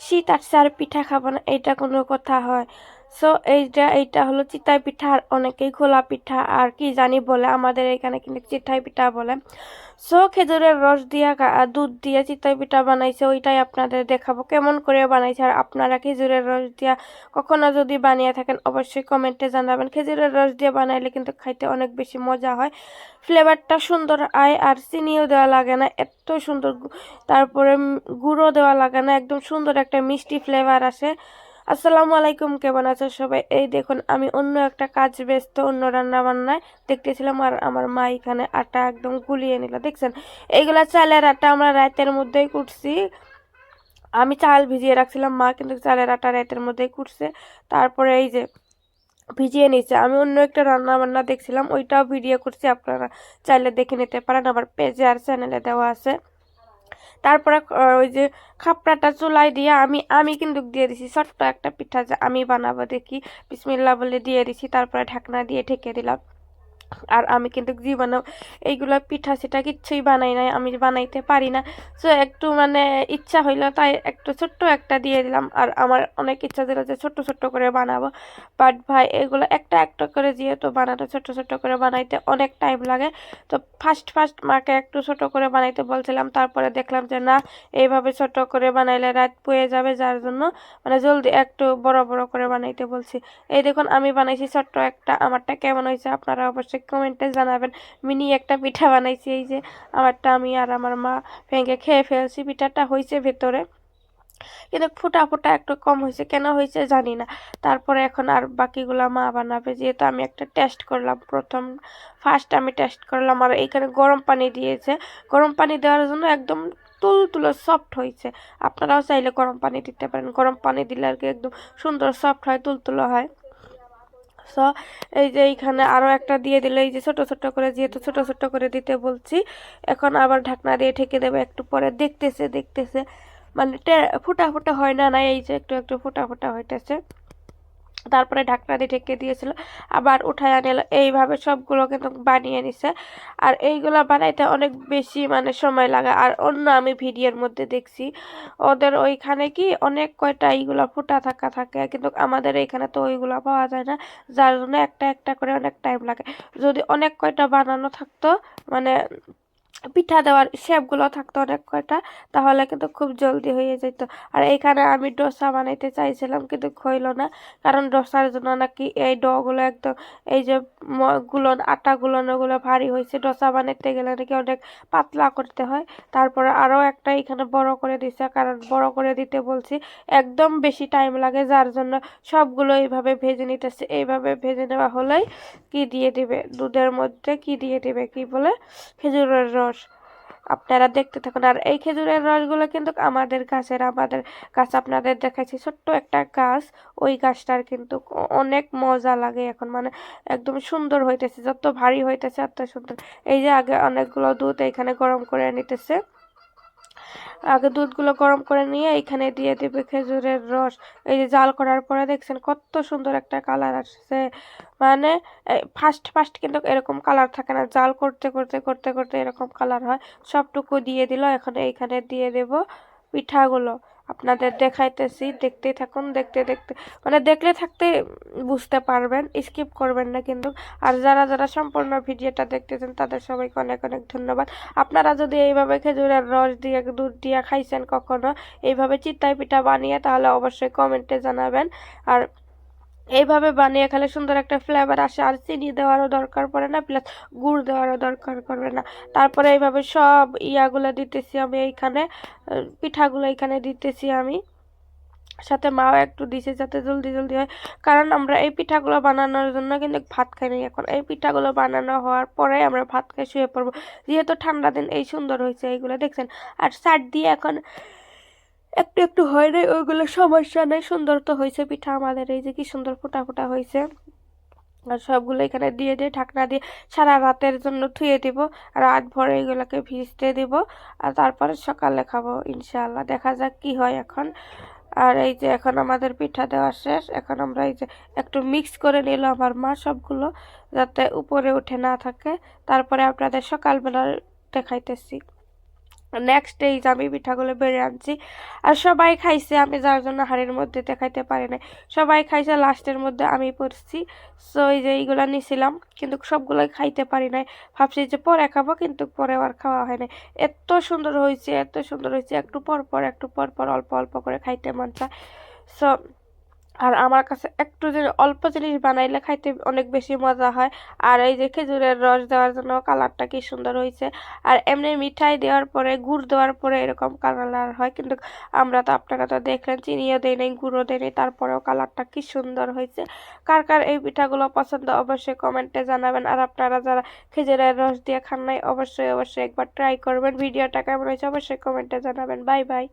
শীত আসছে আর পিঠা খাব না এইটা কোনো কথা হয়। সো এইটা এইটা হলো চিতাই পিঠা আর অনেকেই খোলা পিঠা আর কি জানি বলে, আমাদের এখানে কিন্তু চিতাই পিঠা বলে। সো খেজুরের রস দিয়া দুধ দিয়ে চিতাই পিঠা বানাইছে, ওইটাই আপনাদের দেখাবো কেমন করে বানাইছে। আর আপনারা খেজুরের রস দিয়া কখনো যদি বানিয়ে থাকেন, অবশ্যই কমেন্টে জানাবেন। খেজুরের রস দিয়ে বানাইলে কিন্তু খাইতে অনেক বেশি মজা হয়। ফ্লেভারটা সুন্দর আয় আর চিনিও দেওয়া লাগে না, এত সুন্দর তারপরে গুঁড়ো দেওয়া লাগে না, একদম সুন্দর একটা মিষ্টি ফ্লেভার আসে। আসসালামু আলাইকুম, কেমন আছেন সবাই? এই দেখুন, আমি অন্য একটা কাজ ব্যস্ত, অন্য রান্না বান্নায় দেখতেছিলাম, আর আমার মা এখানে আটা একদম গুলিয়ে নিল, দেখছেন? এইগুলা চালের আটা আমরা রাতের মধ্যেই কুটছি। আমি চাল ভিজিয়ে রাখছিলাম, মা কিন্তু চালের আটা রাতের মধ্যেই কুটছে। তারপরে এই যে ভিজিয়ে নিচ্ছে আমি অন্য একটা রান্না বান্না দেখছিলাম, ওইটাও ভিডিও করছি, আপনারা চাইলে দেখে নিতে পারেন, আমার পেজে আর চ্যানেলে দেওয়া আছে। তারপরে ওই যে খাপড়াটা চুলাই দিয়ে আমি আমি কিন্তু দিয়ে দিছি ছোট্ট একটা পিঠা যে আমি বানাবো দেখি। বিসমিল্লা বলে দিয়ে দিছি, তারপরে ঢাকনা দিয়ে ঢেকে দিলাম। আর আমি কিন্তু জীবনেও এইগুলো পিঠা সিঠা কিচ্ছুই বানাই নাই, আমি বানাইতে পারি না। সো একটু মানে ইচ্ছা হইল, তাই একটু ছোট্ট একটা দিয়ে দিলাম। আর আমার অনেক ইচ্ছা ছিল যে ছোট্ট ছোট্ট করে বানাবো। বাট ভাই, এগুলো একটা একটা করে যেহেতু বানানো ছোট্ট ছোট্ট করে বানাইতে অনেক টাইম লাগে। তো ফার্স্ট ফার্স্ট মাকে একটু ছোট করে বানাইতে বলছিলাম, তারপরে দেখলাম যে না, এইভাবে ছোট করে বানাইলে রাত পুয়ে যাবে, যার জন্য মানে জলদি একটু বড় বড় করে বানাইতে বলছি। এই দেখুন, আমি বানাইছি ছোট্ট একটা, আমারটা কেমন হয়েছে আপনারা অবশ্যই কমেন্টে জানাবেন। মিনি একটা পিঠা বানাইছি, এই যে আমারটা আমি আর আমার মা ভেঙে খেয়ে ফেলছি, পিঠাটা হয়েছে ভেতরে। কিন্তু ফুটা ফুটা একটু কম হয়েছে কেন হয়েছে জানি না। তারপরে এখন আর বাকিগুলা মা বানাবে, যেহেতু আমি একটা টেস্ট করলাম প্রথম ফার্স্ট আমি টেস্ট করলাম, আর এইখানে গরম পানি দিয়েছে। গরম পানি দেওয়ার জন্য একদম তুল তুলো সফট হয়েছে আপনারাও চাইলে গরম পানি দিতে পারেন। গরম পানি দিলে আর কি একদম সুন্দর সফট হয় তুলতুলো হয়। সো এই যে এইখানে আরও একটা দিয়ে দিলে, এই যে ছোট ছোট করে, যেহেতু ছোট ছোট করে দিতে বলছি, এখন আবার ঢাকনা দিয়ে ঠেকে দেবে একটু পরে। দেখতেছে দেখতেছে মানে ফুটা ফুটা হয় না না, এই যে একটু একটু ফুটা ফুটা হইতেছে। তারপরে ঢাকনা দিয়ে ঢেকে দিয়েছিল, আবার উঠায় আনিল এইভাবে সবগুলো কিন্তু বানিয়ে নিছে। আর এইগুলো বানাইতে অনেক বেশি মানে সময় লাগে। আর অন্য আমি ভিডিওর মধ্যে দেখছি, ওদের ওইখানে কি অনেক কয়টা এইগুলো ফুটা থাকা থাকে, কিন্তু আমাদের এইখানে তো ওইগুলো পাওয়া যায় না। যার জন্য একটা একটা করে অনেক টাইম লাগে। যদি অনেক কয়টা বানানো থাকতো মানে পিঠা দেওয়ার শেপগুলো থাকতো অনেক কয়টা, তাহলে কিন্তু খুব জলদি হয়ে যেত। আর এইখানে আমি ডোসা বানাইতে চাইছিলাম, কিন্তু হইল না, কারণ ডোসার জন্য নাকি এই ডগুলো একদম, এই যে গুলন, আটা গুলনগুলো ভারী হয়েছে ডোসা বানাইতে গেলে নাকি অনেক পাতলা করতে হয়। তারপরে আরও একটা এখানে বড় করে দিছে, কারণ বড় করে দিতে বলছি, একদম বেশি টাইম লাগে, যার জন্য সবগুলো এইভাবে ভেজে নিতেছে। এইভাবে ভেজে নেওয়া হলেই কি দিয়ে দিবে? দুধের মধ্যে কি দিয়ে দিবে, কি বলে? খেজুরের রস। আপনারা দেখতে থাকুন। আর এই খেজুরের রসগুলো কিন্তু আমাদের গাছের, আমাদের গাছ আপনাদের দেখাচ্ছি ছোট্ট একটা গাছ, ওই গাছটার কিন্তু অনেক মজা লাগে এখন। মানে একদম সুন্দর হইতেছে, যত ভারী হইতেছে, এত সুন্দর। এই যে আগে অনেকগুলো দুধ এখানে গরম করে নিতেছে। আগে দুধগুলো গরম করে নিয়ে এখানে দিয়ে দেবে খেজুরের রস। এই যে জাল করার পরে দেখছেন কত সুন্দর একটা কালার আসছে। মানে ফার্স্ট ফার্স্ট কিন্তু এরকম কালার থাকে না। জাল করতে করতে করতে করতে এরকম কালার হয়। সবটুকু দিয়ে দিল। এখন এইখানে দিয়ে দেব পিঠাগুলো। আপনাদের দেখাইতেছি, দেখতেই থাকুন, দেখতে দেখতে। মানে দেখলে থাকতে বুঝতে পারবেন স্কিপ করবেন না কিন্তু। আর যারা যারা সম্পূর্ণ ভিডিওটা দেখতেছেন, তাদের সবাইকে অনেক অনেক ধন্যবাদ। আপনারা যদি এইভাবে খেজুরের রস দিয়ে, দুধ দিয়ে খাইছেন কখনো, এইভাবে চিত্তাই পিঠা বানিয়ে, তাহলে অবশ্যই কমেন্টে জানাবেন। আর এইভাবে বানিয়ে খেলে সুন্দর একটা ফ্লেভার আসে, আর চিনি দেওয়ারও দরকার পড়ে না প্লাস গুড় দেওয়ারও দরকার পড়বে না। তারপরে এইভাবে সব ইয়াগুলো দিতেছি আমি এইখানে পিঠাগুলো এইখানে দিতেছি আমি। সাথে মাও একটু দিছে যাতে জলদি জলদি হয়, কারণ আমরা এই পিঠাগুলো বানানোর জন্য কিন্তু ভাত খাই নাই এখন। এই পিঠাগুলো বানানো হওয়ার পরে আমরা ভাত খাই, শুয়ে পড়ব। যেহেতু ঠান্ডা দিন, এই সুন্দর হয়েছে এইগুলো, দেখছেন? আর সাইড দিয়ে এখন একটু একটু হয় নাই, ওইগুলো সমস্যা নেই, সুন্দর তো হয়েছে পিঠা আমাদের, এই যে কি সুন্দর ফোটা ফোটা হয়েছে। আর সবগুলো এখানে দিয়ে দিয়ে ঢাকনা দিয়ে সারা রাতের জন্য ধুয়ে দিব, আর রাত ভরে এগুলোকে ভিজতে দিব, আর তারপরে সকালে খাব, ইনশাআল্লাহ। দেখা যাক কি হয় এখন। আর এই যে এখন আমাদের পিঠা দেওয়া শেষ, এখন আমরা এই যে একটু মিক্স করে নিল আমার মা সবগুলো, যাতে উপরে উঠে না থাকে। তারপরে আপনাদের সকালবেলা দেখাইতেছি। নেক্সট ডে আমি পিঠাগুলো বেড়ে আনছি। আর সবাই খাইছে, আমি যার জন্য হাড়ের মধ্যে দেখাইতে পারি নাই। সবাই খাইছে, লাস্টের মধ্যে আমি পড়ছি সো এই যে এইগুলো নিছিলাম, কিন্তু সবগুলোই খাইতে পারি নাই। ভাবছি যে পরে খাব, কিন্তু পরে আর খাওয়া হয় নাই। এত সুন্দর হয়েছে, এত সুন্দর হয়েছে। একটু পর পর, একটু পর পর অল্প অল্প করে খাইতে মন চায়। সো আর আমার কাছে একটু যে অল্প জিনিস বানাইলে খাইতে অনেক বেশি মজা হয়। আর এই যে খেজুরের রস দেওয়ার জন্য কালারটা কি সুন্দর হয়েছে আর এমনি মিঠাই দেওয়ার পরে, গুড় দেওয়ার পরে এরকম কালার হয়। কিন্তু আমরা তো আপনারা তো দেখলেন, চিনিও দেই নাই গুঁড়ো দেই নাই, তারপরেও কালারটা কি সুন্দর হয়েছে কার কার এই পিঠাগুলো পছন্দ অবশ্যই কমেন্টে জানাবেন। আর আপনারা যারা খেজুরের রস দিয়ে খান নাই, অবশ্যই অবশ্যই একবার ট্রাই করবেন। ভিডিওটা কেমন হয়েছে অবশ্যই কমেন্টে জানাবেন। Bye bye.